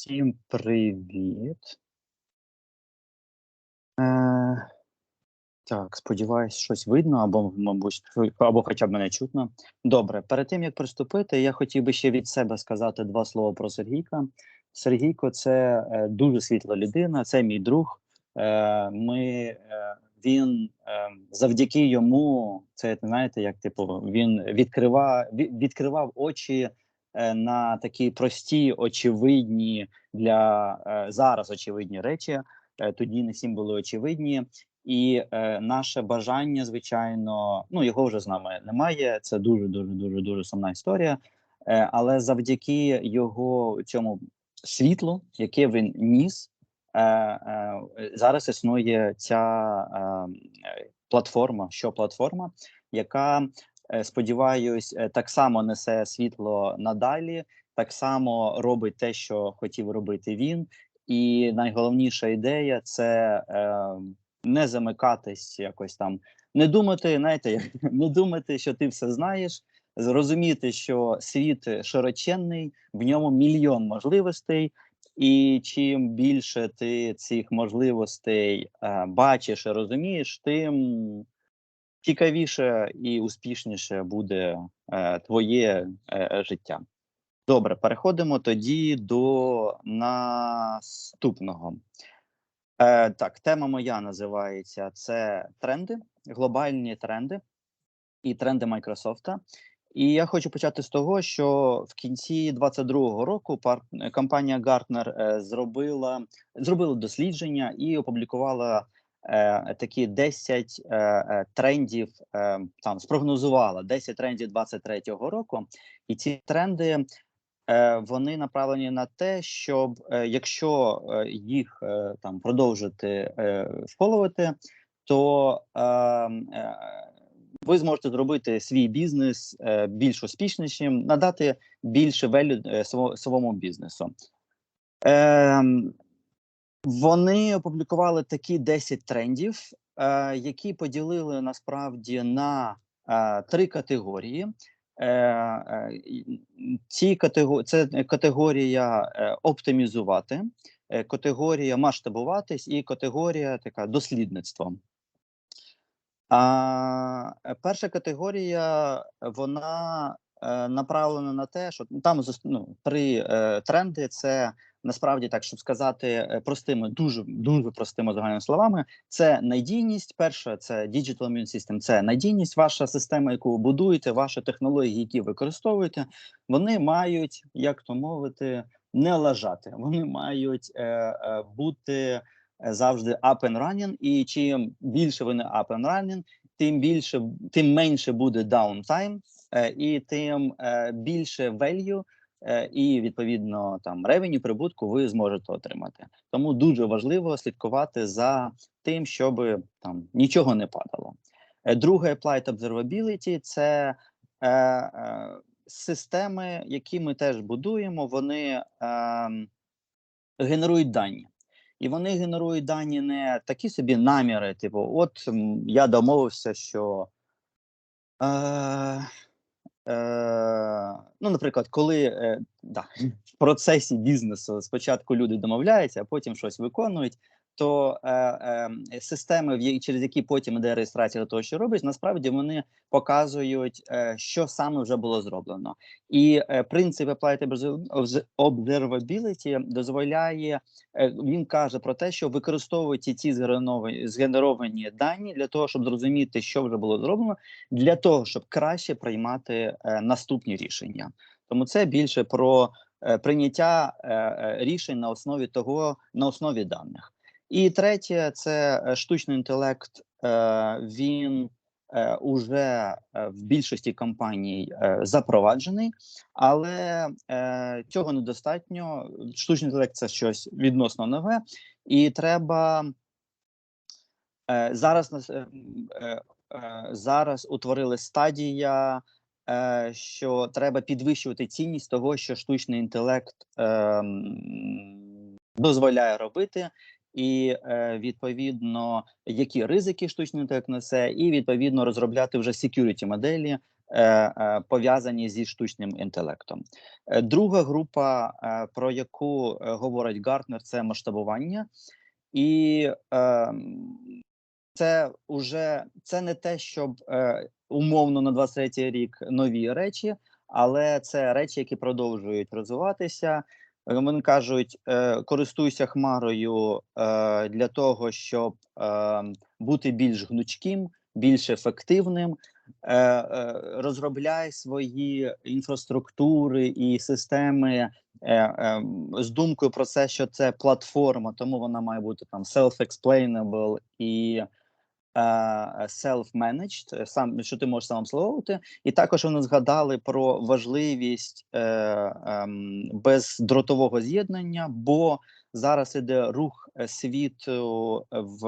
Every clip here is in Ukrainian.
Всім привіт. Е, так, сподіваюсь, щось видно, або, мабуть, або хоча б мене чутно. Добре, перед тим як приступити, я хотів би ще від себе сказати два слова про Сергійка. Сергійко це е, дуже світла людина, це мій друг. Е, ми, е, він е, завдяки йому, це знаєте, як типу, він відкривав, відкривав очі на такі прості, очевидні для е, зараз очевидні речі. Е, тоді не всім були очевидні. І е, наше бажання, звичайно, ну його вже з нами немає. Це дуже дуже дуже дуже сумна історія. Е, але завдяки його цьому світлу, яке він ніс, е, е, зараз існує ця е, платформа, що платформа, яка е, сподіваюсь, е, так само несе світло надалі, так само робить те, що хотів робити він. І найголовніша ідея це е, не замикатись якось там, не думати, знаєте, не думати, що ти все знаєш, зрозуміти, що світ широченний, в ньому мільйон можливостей, і чим більше ти цих можливостей е, бачиш і розумієш, тим цікавіше і успішніше буде е, твоє е, життя. Добре, переходимо тоді до наступного. Е, Так, тема моя називається це тренди, глобальні тренди і тренди Майкрософта. І я хочу почати з того, що в кінці 2022 року пар... компанія Gartner е, зробила зробила дослідження і опублікувала такі 10 е, е, трендів. Е, там спрогнозувала 10 трендів 2023 року, і ці тренди Е, вони направлені на те, щоб е, якщо е, їх там продовжити фоловити, то ви зможете зробити свій бізнес більш успішнішим, надати більше велю своєму бізнесу. Вони опублікували такі 10 трендів, які поділили насправді на три категорії. Е, е, ці категорії це категорія е, оптимізувати, категорія масштабуватись і категорія така дослідництво. А перша категорія вона направлена на те, що там ну, три тренди: це насправді так, щоб сказати е, простими, дуже дуже простими загальними словами, це надійність. Перше, це Digital Immune System, це надійність. Ваша система, яку ви будуєте, ваші технології, які використовуєте, вони мають, як то мовити, не лежати. Вони мають е, е, бути завжди up and running, І чим більше вони up and running, тим більше, тим менше буде downtime, е, і тим е, більше value Е, і відповідно там ревеню прибутку ви зможете отримати. Тому дуже важливо слідкувати за тим, щоб там нічого не падало. Е, друге Applied Observability – це е, е, системи, які ми теж будуємо, вони е, генерують дані. І вони генерують дані не такі собі наміри, типу, от я домовився, що е, Е, Ну, наприклад, коли е, да, в процесі бізнесу спочатку люди домовляються, а потім щось виконують, то е, е, системи, через які потім іде реєстрація того, що робить, насправді вони показують, е, що саме вже було зроблено. І е, принцип Applied Observability дозволяє, е, він каже про те, що використовують ці згенеровані дані для того, щоб зрозуміти, що вже було зроблено, для того, щоб краще приймати е, наступні рішення. Тому це більше про е, прийняття е, е рішень на основі того, на основі даних. І третє, це е, штучний інтелект. Е, він е, уже в більшості компаній запроваджений, але цього недостатньо. Штучний інтелект це щось відносно нове, і треба зараз зараз утворили стадія. Що треба підвищувати цінність того, що штучний інтелект е, дозволяє робити, і е, відповідно які ризики штучний інтелект несе, і відповідно розробляти вже security моделі е, е, пов'язані зі штучним інтелектом. Друга група, про яку говорить Гартнер, це масштабування, і е, це уже це не те, щоб умовно на 23 рік нові речі, але це речі, які продовжують розвиватися. Вони кажуть, е, користуйся хмарою е, для того, щоб е, бути більш гнучким, більш ефективним. Розробляй свої інфраструктури і системи з думкою про це, що це платформа, тому вона має бути там self-explainable і self-managed, сам що ти можеш сам обслуговувати. І також вони згадали про важливість е, е, бездротового з'єднання, бо зараз іде рух е, світу в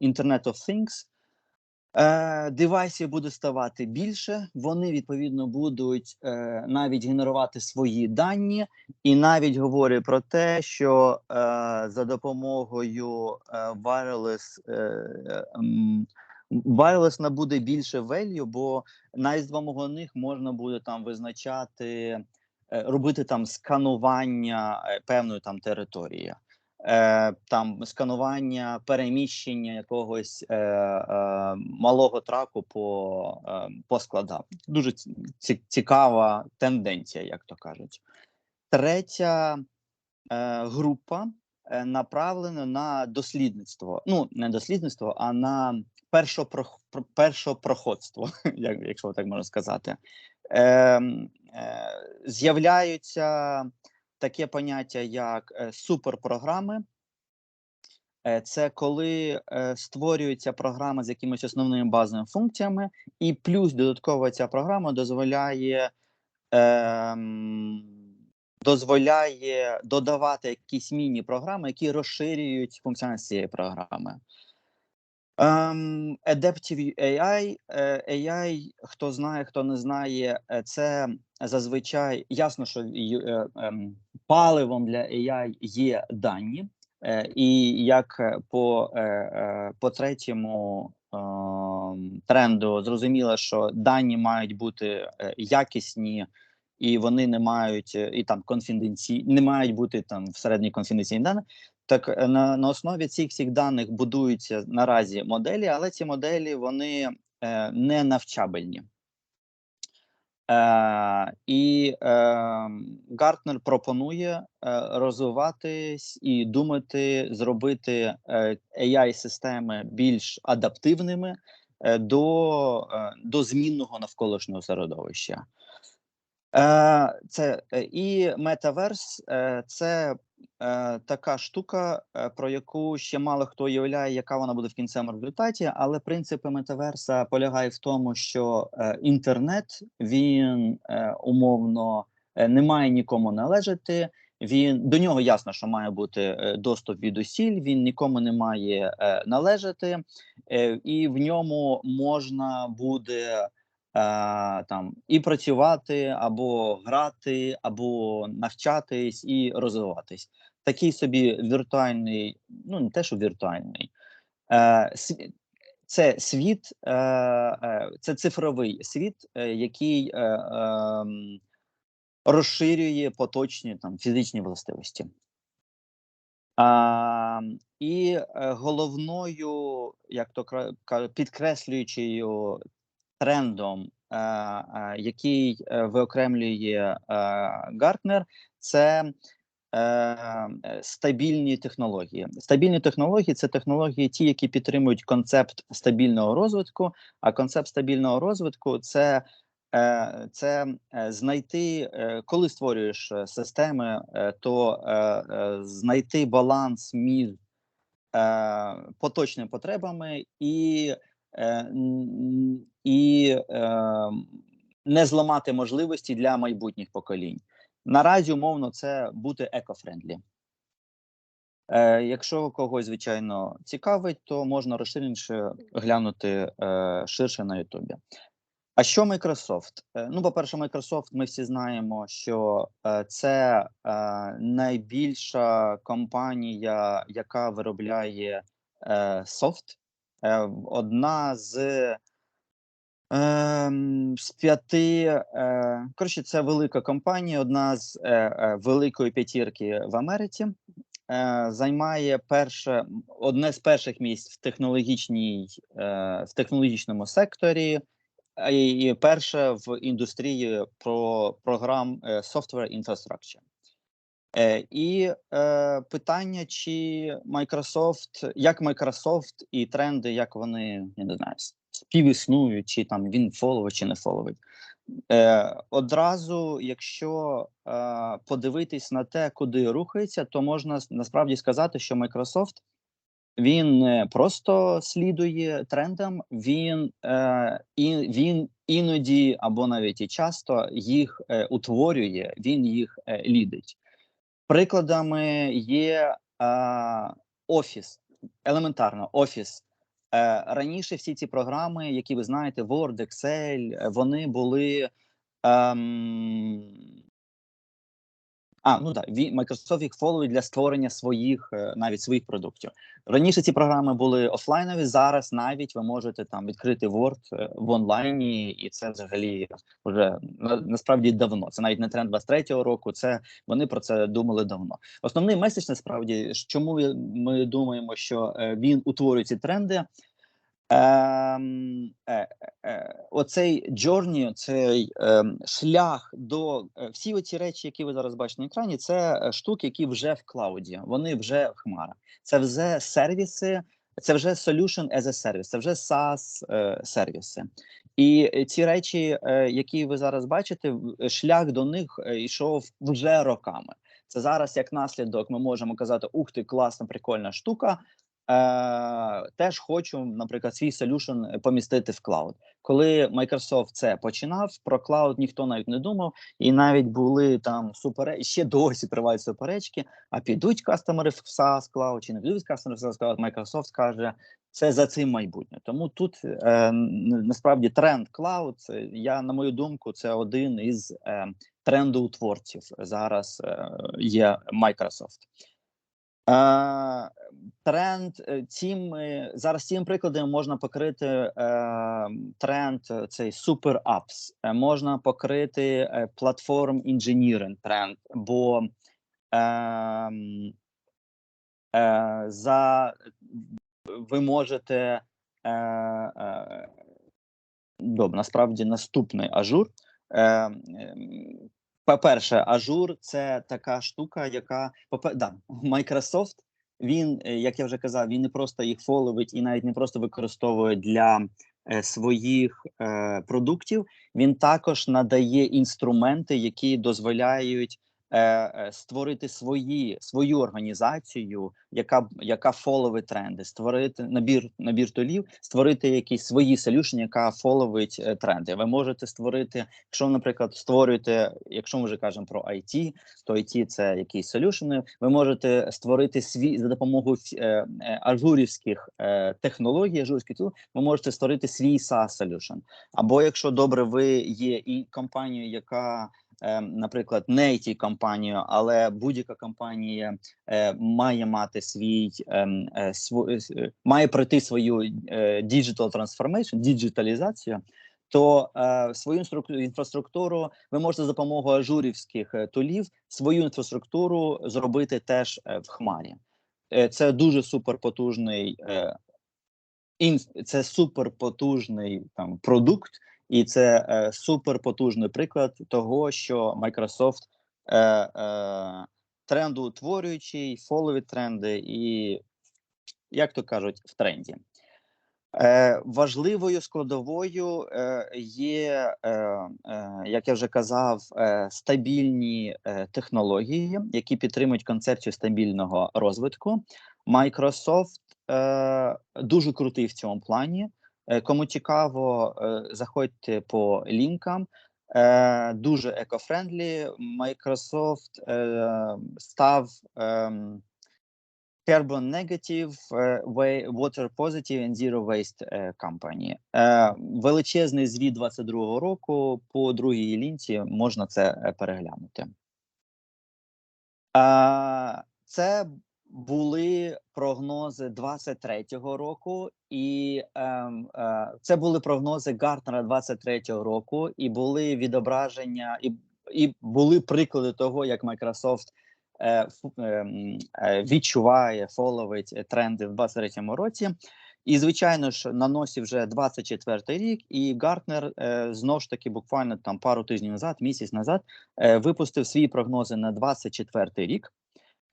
Internet of Things. Е, Девайсів буде ставати більше, вони відповідно будуть е, навіть генерувати свої дані, і навіть говорять про те, що е, за допомогою е, wireless, е, wireless набуде більше value, бо навіть з допомогою них можна буде там визначати, е, робити там сканування е, певної там території там сканування переміщення якогось е, е, малого траку по е, по складам. Дуже цікава тенденція, як то кажуть. Третя е, група е, направлена на дослідництво. Ну, не дослідництво, а на першопрох, першопроходство, як, якщо так можна сказати. Е, е, З'являються таке поняття, як е, суперпрограми. Е, це коли е, створюється програма з якимись основними базовими функціями, і плюс додатково ця програма дозволяє е, дозволяє додавати якісь міні-програми, які розширюють функціональність цієї програми. Um, Adaptive AI, AI, хто знає, хто не знає, це зазвичай ясно, що ем, паливом для AI є дані, е, і як по е, е, по третьому тренду зрозуміло, що дані мають бути якісні. І вони не мають і там конфіденційні, не мають бути там всередині конфіденційні дані. Так на на основі цих всіх даних будуються наразі моделі, але ці моделі вони е, не навчабельні. Е, І е, Гартнер пропонує е, розвиватись і думати, зробити е, AI-системи більш адаптивними е, до, е, до змінного навколишнього середовища. Е, Це е, і метаверс е, це така штука, про яку ще мало хто уявляє, яка вона буде в кінцевому результаті. Але принципи метаверса полягають в тому, що інтернет він умовно не має нікому належати. Він до нього ясно, що має бути доступ від усіль. Він нікому не має належати, і в ньому можна буде. Е, там і працювати, або грати, або навчатись і розвиватись. Такий собі віртуальний, ну не те, що віртуальний, е, це світ, е, е, це цифровий світ, е, який е, е, розширює поточні там фізичні властивості. А, І головною, як то підкреслюючою трендом, е, е, який е, виокремлює Гартнер, це Стабільні технології. Стабільні технології це технології, ті, які підтримують концепт стабільного розвитку. А концепт стабільного розвитку це це знайти, коли створюєш системи, то знайти баланс між поточними потребами і і е, не зламати можливості для майбутніх поколінь. Наразі умовно це бути екофрендлі. Е, Якщо когось звичайно цікавить, то можна розширеніше глянути е, ширше на Ютубі. А що Microsoft? Е, ну, по-перше, Microsoft, ми всі знаємо, що е, це е, найбільша компанія, яка виробляє е, софт. Е, одна з Ем, з п'яти е, коротше, це велика компанія, одна з е, великої п'ятірки в Америці. Займає перше одне з перших місць в технологічній в технологічному секторі, і, перше в індустрії про програм Software Infrastructure. Е, І е, питання, чи Microsoft, як Microsoft і тренди, як вони я не знаю, співіснують, чи там він фоловить, чи не фоловить. Е, Одразу, якщо е, подивитись на те, куди рухається, то можна насправді сказати, що Microsoft він не просто слідує трендам, він е, і він іноді або навіть і часто їх е, утворює, він їх е, лідить. Прикладами є е, офіс, елементарно офіс. Е, Раніше всі ці програми, які ви знаєте, Word, Excel, вони були. Ем, а, ну так, Microsoft їх фоловить для створення своїх е, навіть своїх продуктів. Раніше ці програми були офлайнові. Зараз навіть ви можете там відкрити Word е, в онлайні, і це взагалі вже насправді давно. Це навіть не тренд 23-го року. Це вони про це думали давно. Основний меседж насправді чому ми думаємо, що е, він утворює ці тренди. Ем, е, е, Оцей джорні, цей е, шлях до е, всі оці речі, які ви зараз бачите на екрані, це е, штуки, які вже в клауді, вони вже в хмара. Це вже сервіси, це вже solution as a service, це вже SaaS е, сервіси. І ці речі, е, які ви зараз бачите, шлях до них е, йшов вже роками. Це зараз як наслідок. Ми можемо казати, ух ти, класна, прикольна штука. Е, Теж хочу, наприклад, свій solution помістити в клауд. Коли Microsoft це починав, про клауд ніхто навіть не думав, і навіть були там суперечки, ще досі тривають суперечки. А підуть кастомери в SaaS Cloud, чи не підуть кастомери в SaaS Cloud, Microsoft каже, це за цим майбутнє. Тому тут е, насправді тренд клауд. Я на мою думку, це один із е, трендоутворців зараз е, є Microsoft. Е, Тренд е, цим зараз цим прикладом можна покрити е, тренд е, цей Apps, е, можна покрити е, платформ інженіринг тренд, бо е, е, за ви можете е, е, добре, насправді наступний ажур. Е, по-перше, Ажур це така штука, яка да, Microsoft, він, е, як я вже казав, він не просто їх фоловить і навіть не просто використовує для е, своїх е, продуктів. Він також надає інструменти, які дозволяють створити свої свою організацію, яка яка фоловить тренди, створити набір набір тулів, створити якісь свої солюшні, яка фоловить е, тренди. Ви можете створити, якщо, наприклад, створюєте, якщо ми вже кажемо про IT, то IT – це якісь солюшени. Ви можете створити свій за допомогою е, ажурівських е, технологій, ажурських тул, ви можете створити свій SaaS solution. Або якщо добре, ви є і компанією, яка наприклад, не it компанію, але будь-яка компанія е, має мати свій ем, е, е, має пройти свою digital transformation, діджиталізацію. То е, свою інфраструктуру ви можете за допомогою ажурівських тулів свою інфраструктуру зробити теж в хмарі. Е, це дуже суперпотужний е, це суперпотужний там продукт, і це е, суперпотужний приклад того, що Microsoft е, е, трендоутворюючий, фолові тренди, і, як то кажуть, в тренді. Е, Важливою складовою е, є, е, е, як я вже казав, е, стабільні е, технології, які підтримують концепцію стабільного розвитку. Microsoft е, дуже крутий в цьому плані. Е, кому цікаво, е, заходьте по лінкам. Е, дуже екофрендлі. Microsoft став ем, Carbon Negative, Water Positive and Zero Waste Company. Величезний звіт 22-го року. По другій лінці можна це переглянути. Це були прогнози 23-го року, і е, е, це були прогнози Гартнера 23-го року, і були відображення, і і були приклади того, як Microsoft е, ем, е, відчуває, фоловить тренди в 23-му році. І, звичайно ж, на носі вже 24-й рік, і Гартнер е, знову ж таки буквально там пару тижнів назад, місяць назад, е, випустив свої прогнози на 24-й рік,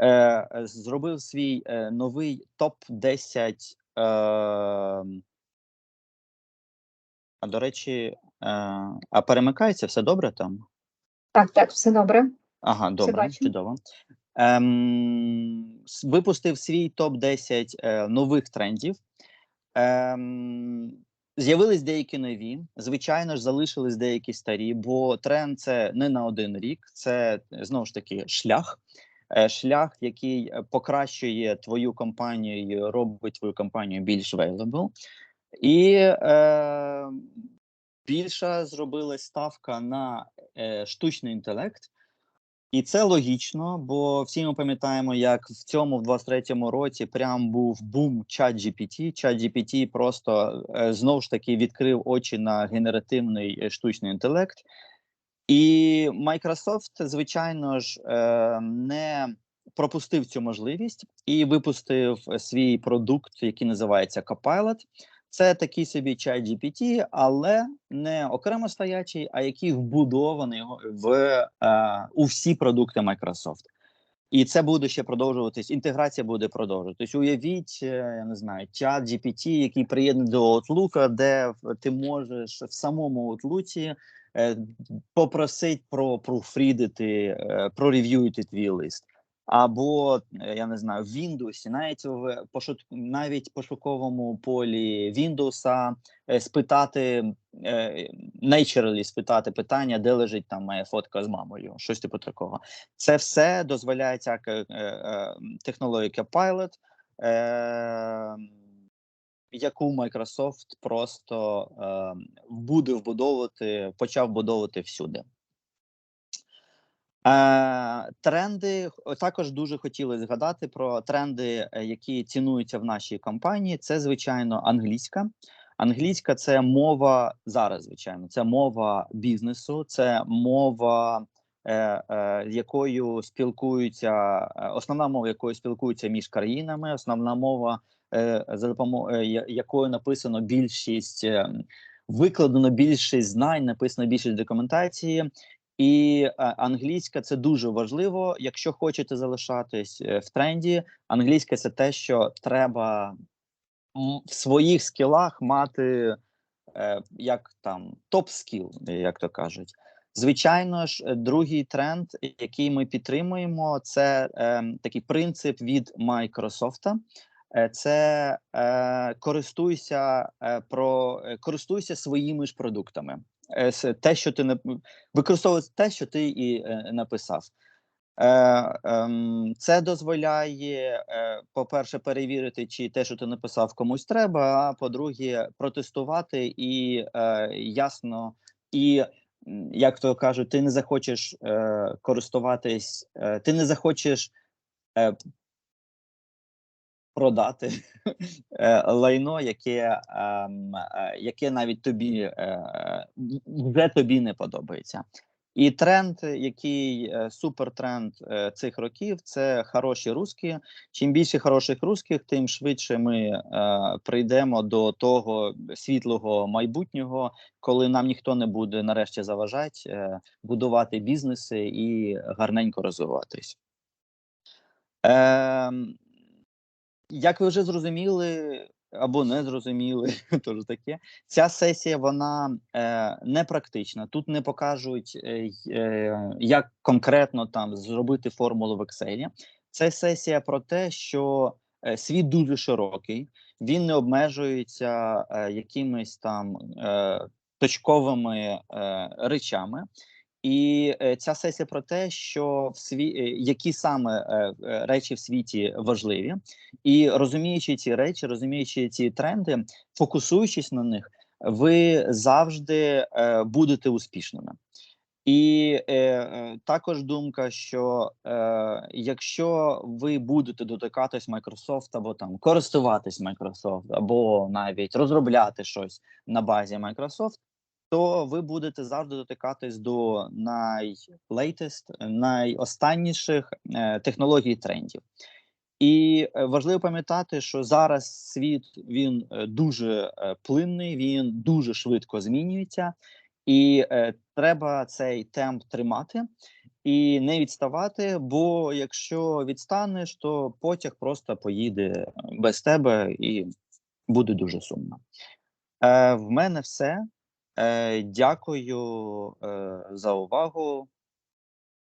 е, зробив свій е, новий топ 10 е, а до речі, е, а перемикається все добре там? Так, так, все добре. Ага, добре, чудово. Ем, Випустив свій топ 10 е, нових трендів. Ем, З'явились деякі нові, звичайно ж, залишились деякі старі, бо тренд це не на один рік, це знову ж таки шлях. Е, шлях, який покращує твою компанію, робить твою компанію більш valuable. І е, більша зробилась ставка на е, штучний інтелект. І це логічно, бо всі ми пам'ятаємо, як в цьому в 23-му році прям був бум чат GPT. Чат GPT просто е, знову ж таки відкрив очі на генеративний е, штучний інтелект, і Microsoft, звичайно ж, е, не пропустив цю можливість і випустив свій продукт, який називається Copilot. Це такий собі чат GPT, але не окремо стоячий, а який вбудований в е, у всі продукти Microsoft. І це буде ще продовжуватись. Інтеграція буде продовжуватись. Уявіть, е, я не знаю, чат GPT, який приєднаний до Outlook, де ти можеш в самому Outlook е, попросити про профрідити, е, прорев'ювати твій лист або е, я не знаю в Windows, навіть в пошук, навіть пошуковому полі Windows спитати naturally спитати питання, де лежить там моя фотка з мамою, щось типу такого. Це все дозволяється як технологія Pilot, яку Microsoft просто буде вбудовувати, почав вбудовувати всюди. Е, Тренди також дуже хотіли згадати про тренди, е, які цінуються в нашій компанії. Це звичайно англійська. Англійська це мова зараз. Звичайно, це мова бізнесу, це мова, е, е, якою спілкуються, е, основна мова, якою спілкуються між країнами, основна мова, е, за допомогою е, якою написано більшість. Е, Викладено більшість знань, написано більшість документації, і е, англійська це дуже важливо. Якщо хочете залишатись е, в тренді, англійська це те, що треба в своїх скілах мати е, як там топ скіл, як то кажуть. Звичайно ж, другий тренд, який ми підтримуємо, це е, такий принцип від Microsoft. Це е, користуйся е, про користуйся своїми ж продуктами. Е, те, що ти не використовувати те, що ти і е, написав. Е, ем, це дозволяє, по-перше, перевірити, чи те, що ти написав, комусь треба. А по-друге, протестувати і ясно, і як то кажуть, ти не захочеш користуватись, ти не захочеш продати е, лайно, яке ем, е, яке навіть тобі е, вже тобі не подобається. І тренд, який супертренд цих років, це хороші русські. Чим більше хороших русських, тим швидше ми е, прийдемо до того світлого майбутнього, коли нам ніхто не буде нарешті заважати е, будувати бізнеси і гарненько розвиватись. Е, як ви вже зрозуміли або не зрозуміли, тож таке, ця сесія вона е, не практична. Тут не покажуть, е, е, як конкретно там зробити формулу в Excel. Це сесія про те, що е, світ дуже широкий, він не обмежується е, якимись там е, точковими е, речами. І е, ця сесія про те, що в сві... Е, які саме е, речі в світі важливі, і розуміючи ці речі, розуміючи ці тренди, фокусуючись на них, ви завжди будете успішними. І також думка, що якщо ви будете дотикатись Microsoft або там користуватись Microsoft, або навіть розробляти щось на базі Microsoft, то ви будете завжди дотикатись до найлейтест, найостанніших е, технологій трендів. І е, важливо пам'ятати, що зараз світ він е, дуже плинний, він дуже швидко змінюється, і треба цей темп тримати і не відставати. Бо якщо відстанеш, то потяг просто поїде без тебе і буде дуже сумно. В мене все. Е, дякую е, за увагу.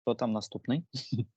Хто там наступний?